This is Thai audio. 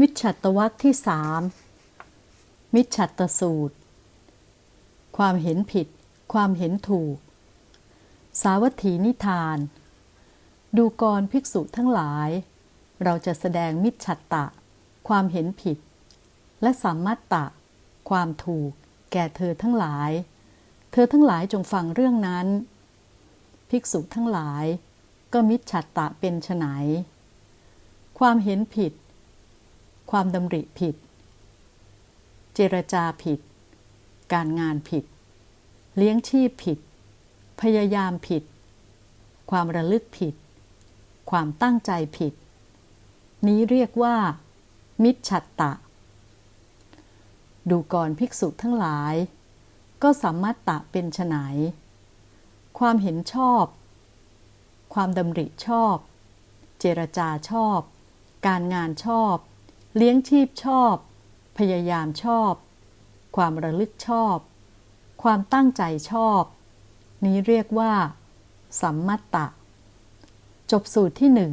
มิจฉัตวักที่สามมิจฉัตสูตร ความเห็นผิด ความเห็นถูก สาวัตถีนิทาน ดูกรภิกษุทั้งหลาย เราจะแสดงมิจฉัตตะ ความเห็นผิด และสัมมัตตะ ความถูก แก่เธอทั้งหลาย เธอทั้งหลายจงฟังเรื่องนั้น ภิกษุทั้งหลาย ก็มิจฉัตตะเป็นไฉนความเห็นผิด ความดำริผิด เจรจาผิด การงานผิด เลี้ยงชีพผิด พยายามผิด ความระลึกผิด ความตั้งใจผิด นี้เรียกว่า มิจฉัตตะ ดูก่อนภิกษุทั้งหลาย ก็สัมมัตตะเป็นไฉนความเห็นชอบ ความดำริชอบ เจรจาชอบ การงานชอบ เลี้ยงชีพชอบ พยายามชอบ ความระลึกชอบ ความตั้งใจชอบ นี้เรียกว่า สัมมัตตะ จบสูตรที่หนึ่ง